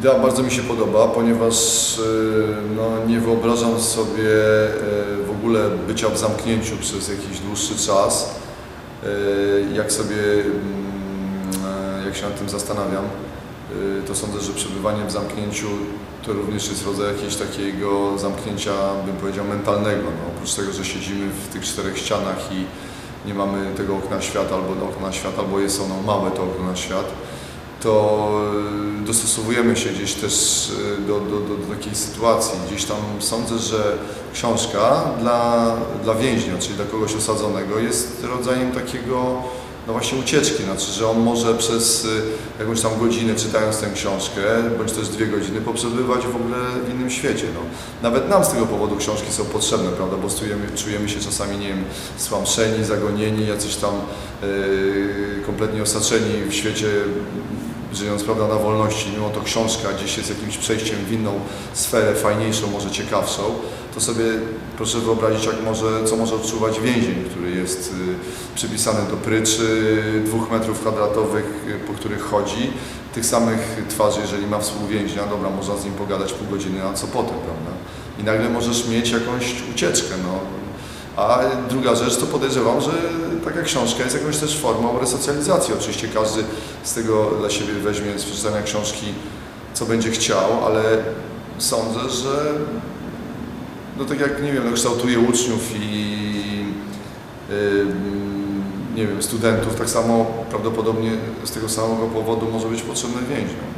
Idea bardzo mi się podoba, ponieważ e, no, nie wyobrażam sobie e, w ogóle bycia w zamknięciu przez jakiś dłuższy czas. E, Jak sobie, mm, jak się nad tym zastanawiam, to sądzę, że przebywanie w zamknięciu to również jest rodzaj jakiegoś takiego zamknięcia, bym powiedział, mentalnego. No, oprócz tego, że siedzimy w tych czterech ścianach i nie mamy tego okna na świat, albo okna na świat, albo jest ono małe, to okno na świat, to y, dostosowujemy się gdzieś też do, do, do, do takiej sytuacji. Gdzieś tam sądzę, że książka dla, dla więźnia, czyli dla kogoś osadzonego jest rodzajem takiego no właśnie ucieczki, znaczy, że on może przez y, jakąś tam godzinę czytając tę książkę, bądź też dwie godziny poprzebywać w ogóle w innym świecie. No. Nawet nam z tego powodu książki są potrzebne, prawda, bo czujemy, czujemy się czasami, nie wiem, stłamszeni, zagonieni, jacyś tam yy, kompletnie osaczeni w świecie żyjąc prawda, na wolności, mimo to książka gdzieś jest jakimś przejściem w inną sferę, fajniejszą, może ciekawszą, to sobie proszę wyobrazić, jak może, co może odczuwać więzień, który jest y, przypisany do pryczy dwóch metrów kwadratowych, y, po których chodzi, tych samych twarzy, jeżeli ma współwięźnia, dobra, można z nim pogadać pół godziny, a co potem, prawda? I nagle możesz mieć jakąś ucieczkę, no. A druga rzecz, to podejrzewam, że taka książka jest jakąś też formą resocjalizacji. Oczywiście każdy z tego dla siebie weźmie z przeczytania książki, co będzie chciał, ale sądzę, że no tak jak, nie wiem, no kształtuje uczniów i ym, nie wiem, studentów, tak samo prawdopodobnie z tego samego powodu może być potrzebny więźniom.